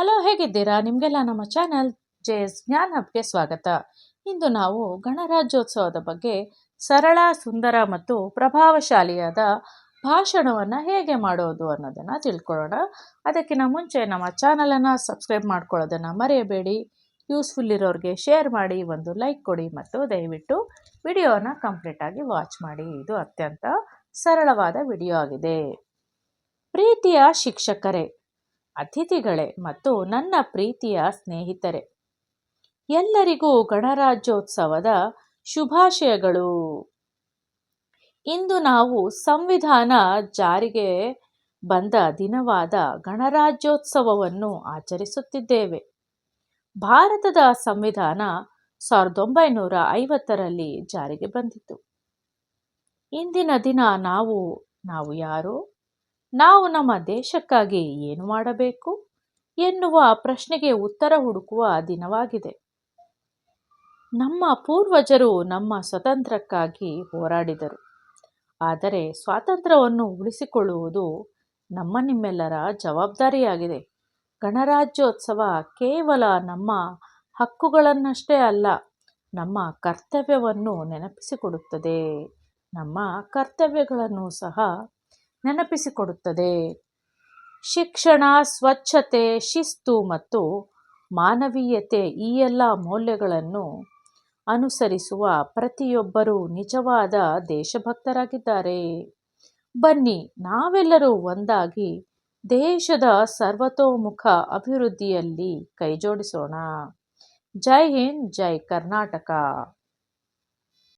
Hello, ಹೇಗಿದ್ದೀರಾ? ನಿಮಗೆಲ್ಲ ನಮ್ಮ ಚಾನಲ್ ಜೆ ಎಸ್ ಜ್ಞಾನ್ ಹಬ್ಗೆ ಸ್ವಾಗತ. ಇಂದು ನಾವು ಗಣರಾಜ್ಯೋತ್ಸವದ ಬಗ್ಗೆ ಸರಳ, ಸುಂದರ ಮತ್ತು ಪ್ರಭಾವಶಾಲಿಯಾದ ಭಾಷಣವನ್ನು ಹೇಗೆ ಮಾಡೋದು ಅನ್ನೋದನ್ನು ತಿಳ್ಕೊಳ್ಳೋಣ. ಅದಕ್ಕಿಂತ ಮುಂಚೆ ನಮ್ಮ ಚಾನಲನ್ನು ಸಬ್ಸ್ಕ್ರೈಬ್ ಮಾಡ್ಕೊಳ್ಳೋದನ್ನು ಮರೆಯಬೇಡಿ. ಯೂಸ್ಫುಲ್ ಇರೋರಿಗೆ ಶೇರ್ ಮಾಡಿ, ಒಂದು ಲೈಕ್ ಕೊಡಿ ಮತ್ತು ದಯವಿಟ್ಟು ವಿಡಿಯೋನ ಕಂಪ್ಲೀಟಾಗಿ ವಾಚ್ ಮಾಡಿ. ಇದು ಅತ್ಯಂತ ಸರಳವಾದ ವಿಡಿಯೋ ಆಗಿದೆ. ಪ್ರೀತಿಯ ಶಿಕ್ಷಕರೇ ಅತಿಥಿಗಳೇ ಮತ್ತು ನನ್ನ ಪ್ರೀತಿಯ ಸ್ನೇಹಿತರೆ, ಎಲ್ಲರಿಗೂ ಗಣರಾಜ್ಯೋತ್ಸವದ ಶುಭಾಶಯಗಳು. ಇಂದು ನಾವು ಸಂವಿಧಾನ ಜಾರಿಗೆ ಬಂದ ದಿನವಾದ ಗಣರಾಜ್ಯೋತ್ಸವವನ್ನು ಆಚರಿಸುತ್ತಿದ್ದೇವೆ. ಭಾರತದ ಸಂವಿಧಾನ ಸಾವಿರದ ಒಂಬೈನೂರ ಐವತ್ತರಲ್ಲಿ ಜಾರಿಗೆ ಬಂದಿತು. ಇಂದಿನ ದಿನ ನಾವು ನಾವು ಯಾರು? ನಾವು ನಮ್ಮ ದೇಶಕ್ಕಾಗಿ ಏನು ಮಾಡಬೇಕು ಎನ್ನುವ ಪ್ರಶ್ನೆಗೆ ಉತ್ತರ ಹುಡುಕುವ ದಿನವಾಗಿದೆ. ನಮ್ಮ ಪೂರ್ವಜರು ನಮ್ಮ ಸ್ವತಂತ್ರಕ್ಕಾಗಿ ಹೋರಾಡಿದರು. ಆದರೆ ಸ್ವಾತಂತ್ರ್ಯವನ್ನು ಉಳಿಸಿಕೊಳ್ಳುವುದು ನಮ್ಮ ನಿಮ್ಮೆಲ್ಲರ ಜವಾಬ್ದಾರಿಯಾಗಿದೆ. ಗಣರಾಜ್ಯೋತ್ಸವ ಕೇವಲ ನಮ್ಮ ಹಕ್ಕುಗಳನ್ನಷ್ಟೇ ಅಲ್ಲ, ನಮ್ಮ ಕರ್ತವ್ಯವನ್ನು ನೆನಪಿಸಿಕೊಡುತ್ತದೆ ನಮ್ಮ ಕರ್ತವ್ಯಗಳನ್ನು ಸಹ ನೆನಪಿಸಿಕೊಡುತ್ತದೆ. ಶಿಕ್ಷಣ, ಸ್ವಚ್ಛತೆ, ಶಿಸ್ತು ಮತ್ತು ಮಾನವೀಯತೆ ಈ ಎಲ್ಲ ಮೌಲ್ಯಗಳನ್ನು ಅನುಸರಿಸುವ ಪ್ರತಿಯೊಬ್ಬರೂ ನಿಜವಾದ ದೇಶಭಕ್ತರಾಗಿದ್ದಾರೆ. ಬನ್ನಿ, ನಾವೆಲ್ಲರೂ ಒಂದಾಗಿ ದೇಶದ ಸರ್ವತೋಮುಖ ಅಭಿವೃದ್ಧಿಯಲ್ಲಿ ಕೈಜೋಡಿಸೋಣ. ಜೈ ಹಿಂದ್, ಜೈ ಕರ್ನಾಟಕ.